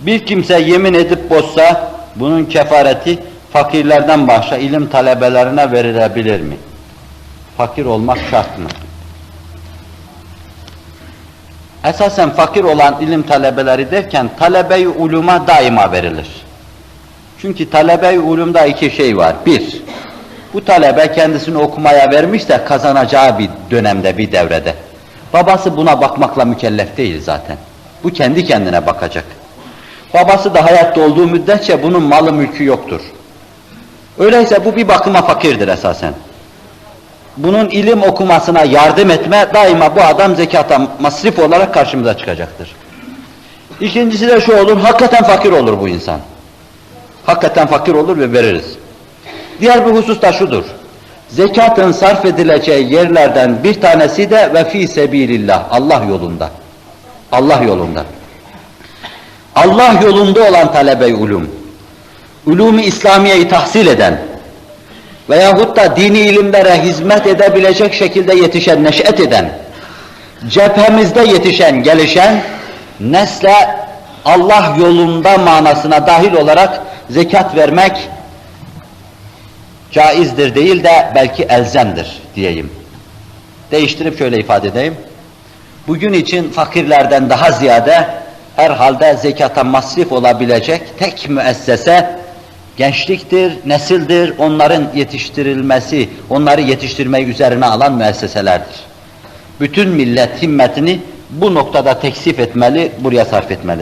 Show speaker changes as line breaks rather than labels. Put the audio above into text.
Bir kimse yemin edip bozsa bunun kefareti fakirlerden başka ilim talebelerine verilebilir mi? Fakir olmak şart mı? Esasen fakir olan ilim talebeleri derken talebe-i uluma daima verilir. Çünkü talebe-i ulumda iki şey var. Bir, bu talebe kendisini okumaya vermişse kazanacağı bir dönemde, bir devrede. Babası buna bakmakla mükellef değil zaten. Bu kendi kendine bakacak. Babası da hayatta olduğu müddetçe bunun malı mülkü yoktur. Öyleyse bu bir bakıma fakirdir esasen. Bunun ilim okumasına yardım etme daima bu adam zekata masrif olarak karşımıza çıkacaktır. İkincisi de şu olur, hakikaten fakir olur bu insan. Hakikaten fakir olur ve veririz. Diğer bir husus da şudur. Zekatın sarf edileceği yerlerden bir tanesi de ve fi sebilillah, Allah yolunda. Allah yolunda. Allah yolunda olan talebe-i ulum, ulûm-i İslamiye'yi tahsil eden veyahut da dini ilimlere hizmet edebilecek şekilde yetişen, neş'et eden, cephemizde yetişen, gelişen, nesle Allah yolunda manasına dahil olarak zekat vermek caizdir değil de belki elzemdir diyeyim. Değiştirip şöyle ifade edeyim. Bugün için fakirlerden daha ziyade herhalde zekata masrif olabilecek tek müessese gençliktir, nesildir, onların yetiştirilmesi, onları yetiştirmeyi üzerine alan müesseselerdir. Bütün millet himmetini bu noktada teksif etmeli, buraya sarf etmeli.